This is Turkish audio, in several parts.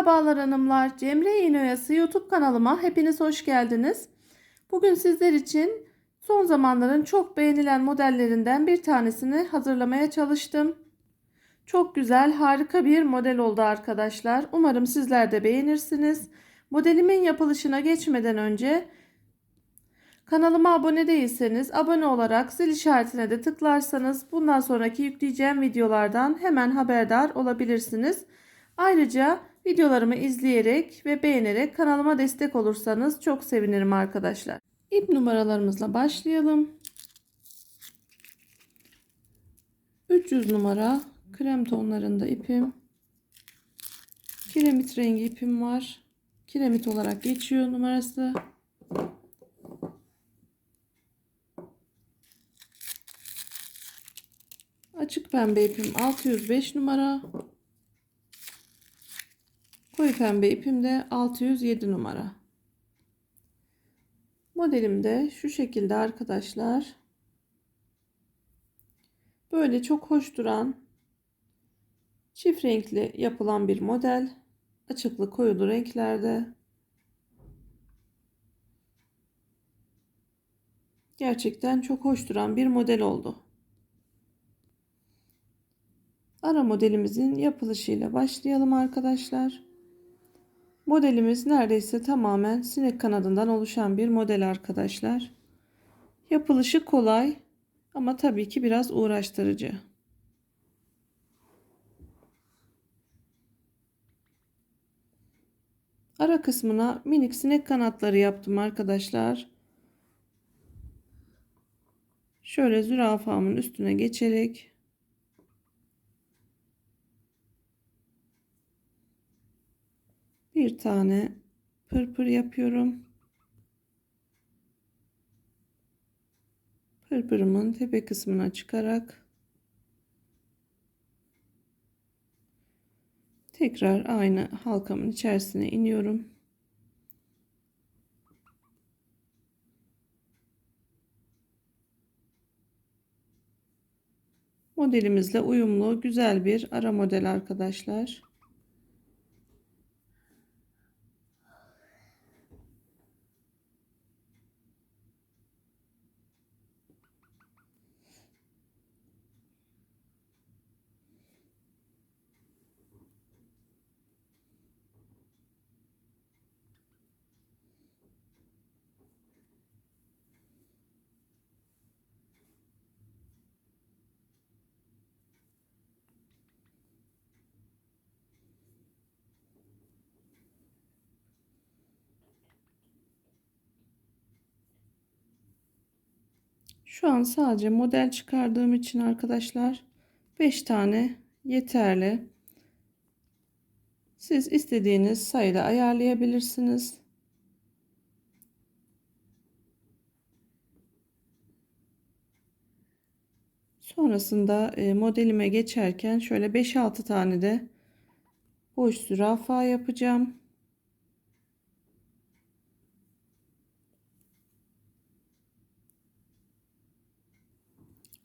Merhabalar hanımlar. Cemre İğneoyası YouTube kanalıma hepiniz hoş geldiniz. Bugün sizler için son zamanların çok beğenilen modellerinden bir tanesini hazırlamaya çalıştım. Çok güzel, harika bir model oldu arkadaşlar. Umarım sizler de beğenirsiniz. Modelimin yapılışına geçmeden önce kanalıma abone değilseniz abone olarak zil işaretine de tıklarsanız bundan sonraki yükleyeceğim videolardan hemen haberdar olabilirsiniz. Ayrıca videolarımı izleyerek ve beğenerek kanalıma destek olursanız çok sevinirim arkadaşlar. İp numaralarımızla başlayalım. 300 numara krem tonlarında ipim. Kiremit rengi ipim var. Kiremit olarak geçiyor numarası. Açık pembe ipim 605 numara. Koyu pembe ipim de 607 numara. Modelim de şu şekilde arkadaşlar. Böyle çok hoş duran çift renkli yapılan bir model. Açıklı koyulu renklerde. Gerçekten çok hoş duran bir model oldu. Ara modelimizin yapılışıyla başlayalım arkadaşlar. Modelimiz neredeyse tamamen sinek kanadından oluşan bir model arkadaşlar. Yapılışı kolay ama tabii ki biraz uğraştırıcı. Ara kısmına minik sinek kanatları yaptım arkadaşlar. Şöyle zürafamın üstüne geçerek bir tane pırpır yapıyorum. Pırpırımın tepe kısmına çıkarak tekrar aynı halkamın içerisine iniyorum. Modelimizle uyumlu güzel bir ara model arkadaşlar. Şu an sadece model çıkardığım için arkadaşlar 5 tane yeterli. Siz istediğiniz sayıda ayarlayabilirsiniz. Sonrasında e, modelime geçerken şöyle 5-6 tane de boş zürafa yapacağım.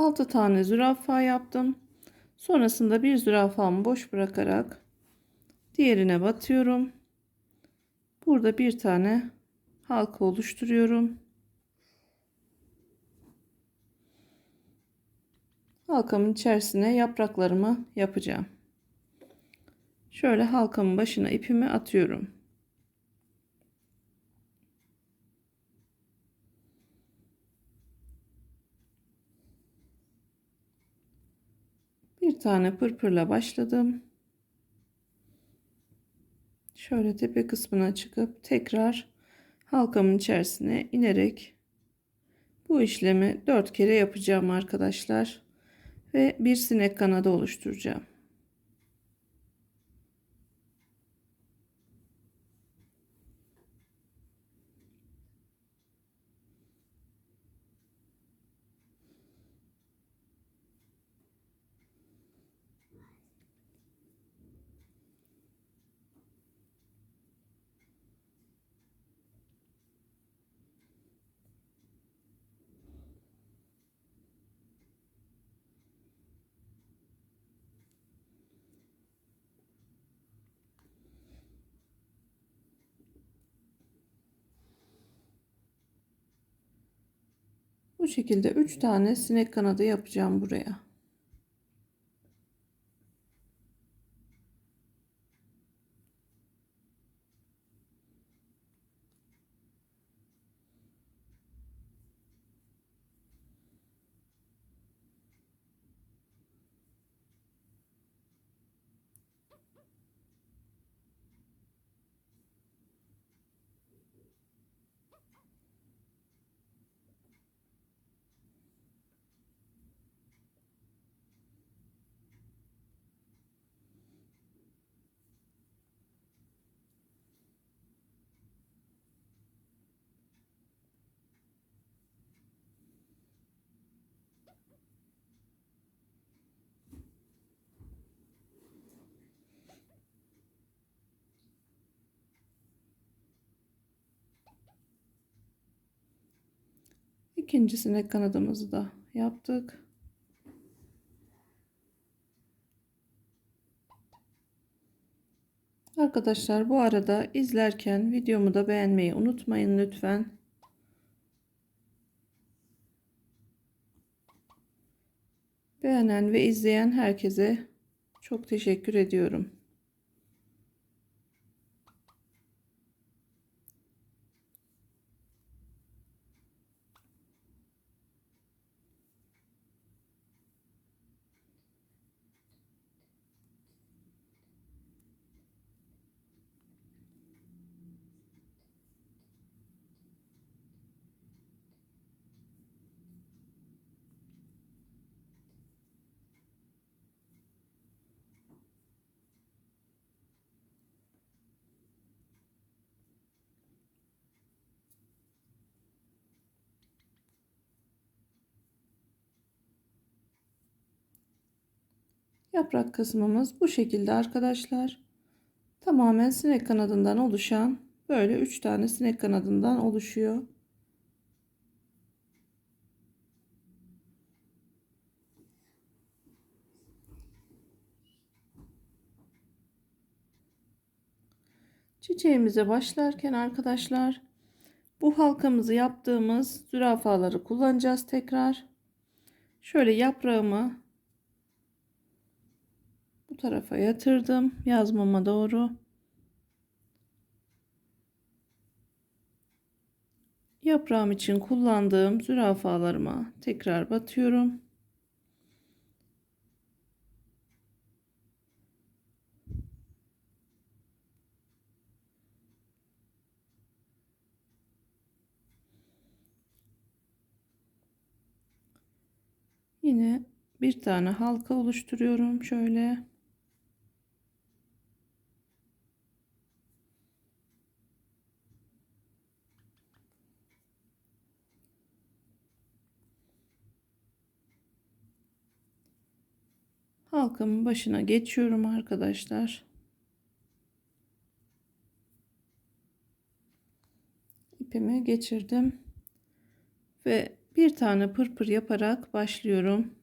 6 tane zürafa yaptım. Sonrasında bir zürafamı boş bırakarak diğerine batıyorum. Burada bir tane halka oluşturuyorum. Halkamın içerisine yapraklarımı yapacağım. Şöyle halkamın başına ipimi atıyorum. Bir tane pırpırla başladım. Şöyle tepe kısmına çıkıp tekrar halkamın içerisine inerek bu işlemi dört kere yapacağım arkadaşlar ve bir sinek kanadı oluşturacağım. Bu şekilde 3 tane sinek kanadı yapacağım buraya. İkinci sinek kanadımızı da yaptık. Arkadaşlar bu arada izlerken videomu da beğenmeyi unutmayın lütfen. Beğenen ve izleyen herkese çok teşekkür ediyorum. Yaprak kısmımız bu şekilde arkadaşlar. Tamamen sinek kanadından oluşan böyle 3 tane sinek kanadından oluşuyor. Çiçeğimize başlarken arkadaşlar bu halkamızı yaptığımız zürafaları kullanacağız tekrar. Şöyle yaprağımı tarafa yatırdım yazmama doğru. Yaprağım için kullandığım zürafalarıma tekrar batıyorum. Yine bir tane halka oluşturuyorum şöyle. Halkamın başına geçiyorum arkadaşlar. İpimi geçirdim ve bir tane pırpır yaparak başlıyorum.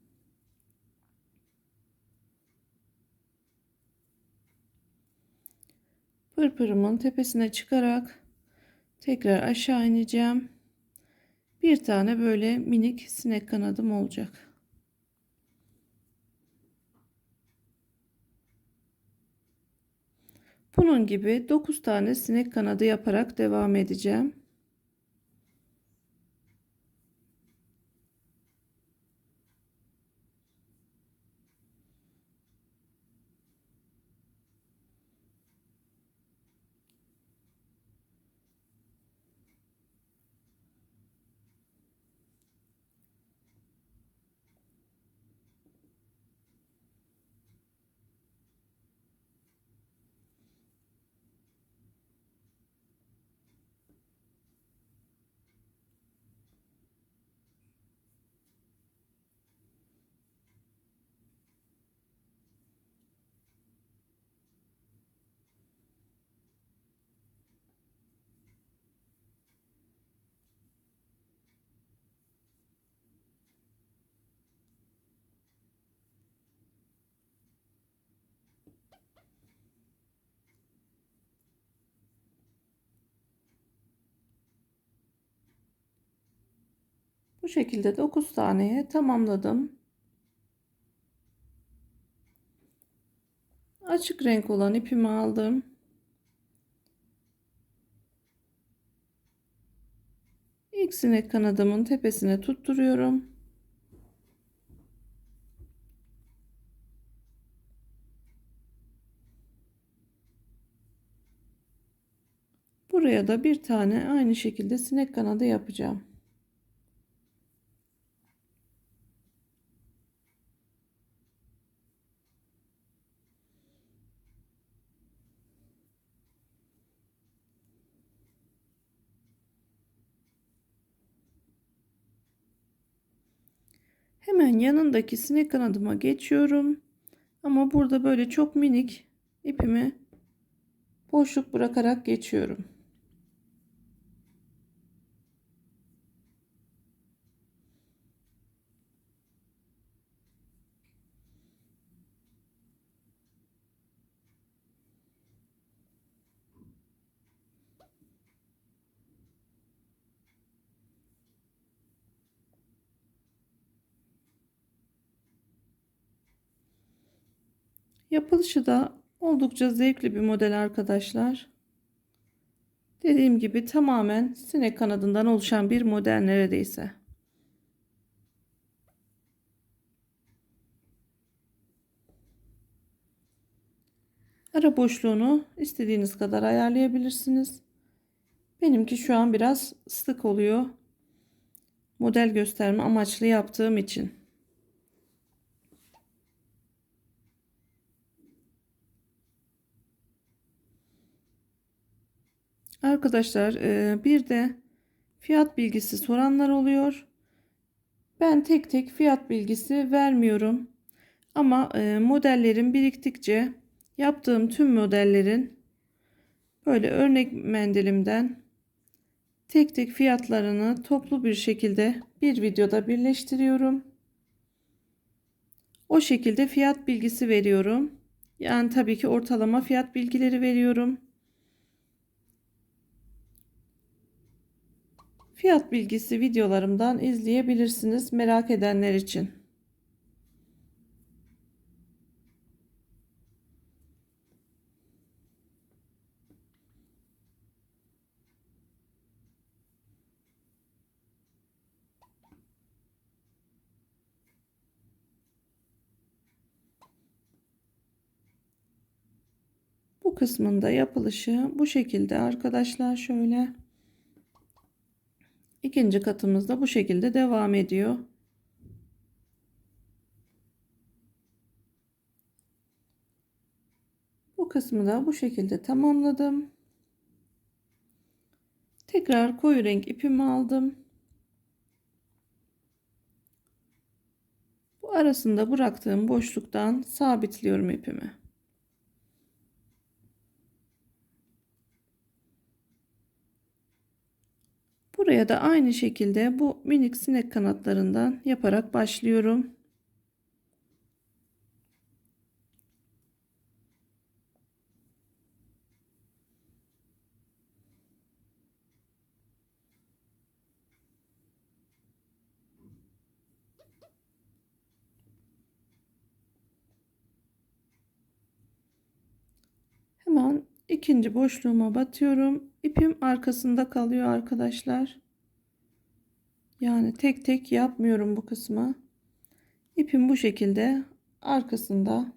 Pırpırımın tepesine çıkarak tekrar aşağı ineceğim. Bir tane böyle minik sinek kanadım olacak. Bunun gibi 9 tane sinek kanadı yaparak devam edeceğim. Bu şekilde 9 taneye tamamladım. Açık renk olan ipimi aldım. İlk sinek kanadımın tepesine tutturuyorum. Buraya da bir tane aynı şekilde sinek kanadı yapacağım. Hemen yanındaki sinek kanadıma geçiyorum. Ama burada böyle çok minik ipimi boşluk bırakarak geçiyorum. Yapılışı da oldukça zevkli bir model arkadaşlar. Dediğim gibi tamamen sinek kanadından oluşan bir model neredeyse. Ara boşluğunu istediğiniz kadar ayarlayabilirsiniz. Benimki şu an biraz sık oluyor. Model gösterme amaçlı yaptığım için. Arkadaşlar e, bir de fiyat bilgisi soranlar oluyor. Ben tek tek fiyat bilgisi vermiyorum. Ama e, modellerim biriktikçe yaptığım tüm modellerin böyle örnek mendilimden tek tek fiyatlarını toplu bir şekilde bir videoda birleştiriyorum. O şekilde fiyat bilgisi veriyorum. Yani tabii ki ortalama fiyat bilgileri veriyorum. Fiyat bilgisi videolarımdan izleyebilirsiniz merak edenler için. Bu kısmında yapılışı bu şekilde arkadaşlar şöyle. İkinci katımız da bu şekilde devam ediyor. Bu kısmı da bu şekilde tamamladım. Tekrar koyu renk ipimi aldım. Bu arasında bıraktığım boşluktan sabitliyorum ipimi. Buraya da aynı şekilde bu minik sinek kanatlarından yaparak başlıyorum. Hemen ikinci boşluğuma batıyorum. İpim arkasında kalıyor arkadaşlar. Yani tek tek yapmıyorum bu kısmı. İpim bu şekilde arkasında.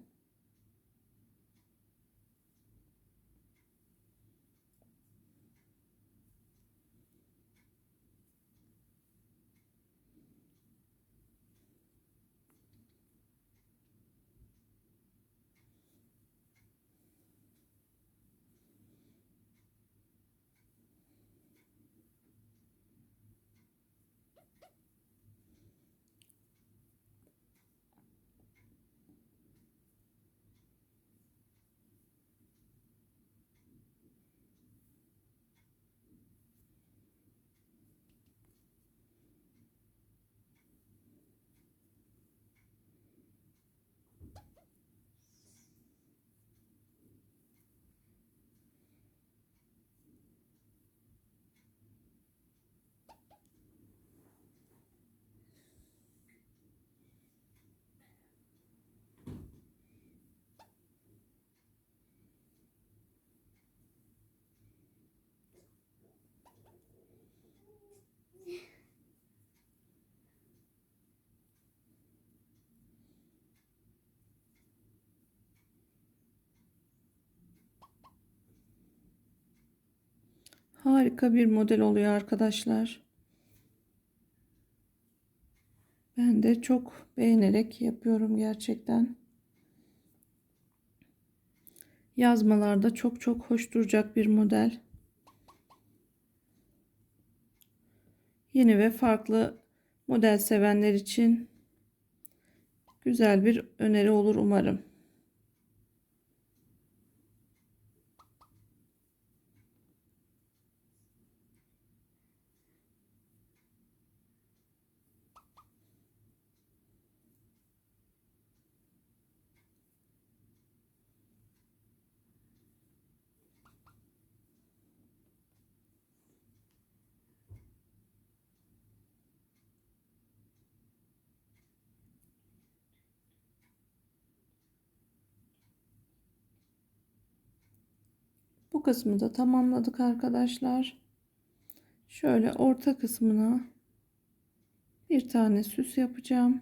Harika bir model oluyor arkadaşlar. Ben de çok beğenerek yapıyorum gerçekten. Yazmalarda çok çok hoş duracak bir model. Yeni ve farklı model sevenler için güzel bir öneri olur umarım. Bu kısmı da tamamladık arkadaşlar. Şöyle orta kısmına bir tane süs yapacağım.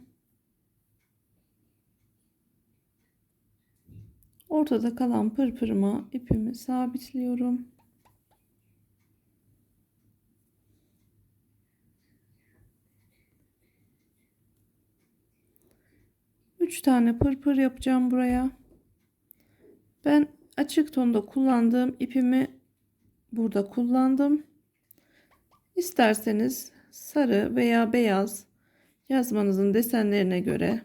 Ortada kalan pırpırıma ipimi sabitliyorum. Üç tane pırpır yapacağım buraya. Ben açık tonda kullandığım ipimi burada kullandım. İsterseniz sarı veya beyaz yazmanızın desenlerine göre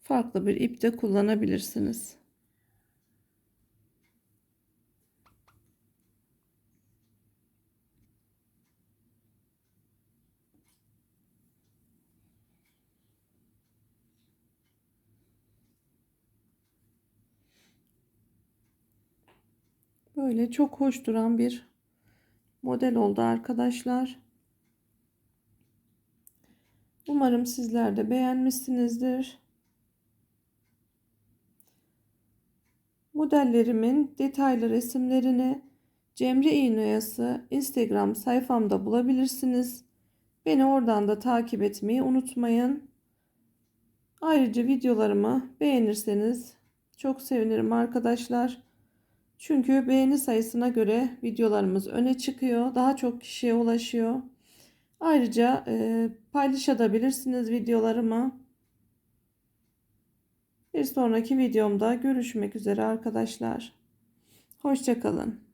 farklı bir ip de kullanabilirsiniz. Böyle çok hoş duran bir model oldu arkadaşlar. Umarım sizler de beğenmişsinizdir. Modellerimin detaylı resimlerini Cemre İğnoyası Instagram sayfamda bulabilirsiniz. Beni oradan da takip etmeyi unutmayın. Ayrıca videolarımı beğenirseniz çok sevinirim arkadaşlar. Çünkü beğeni sayısına göre videolarımız öne çıkıyor. Daha çok kişiye ulaşıyor. Ayrıca e, paylaşabilirsiniz videolarımı. Bir sonraki videomda görüşmek üzere arkadaşlar. Hoşçakalın.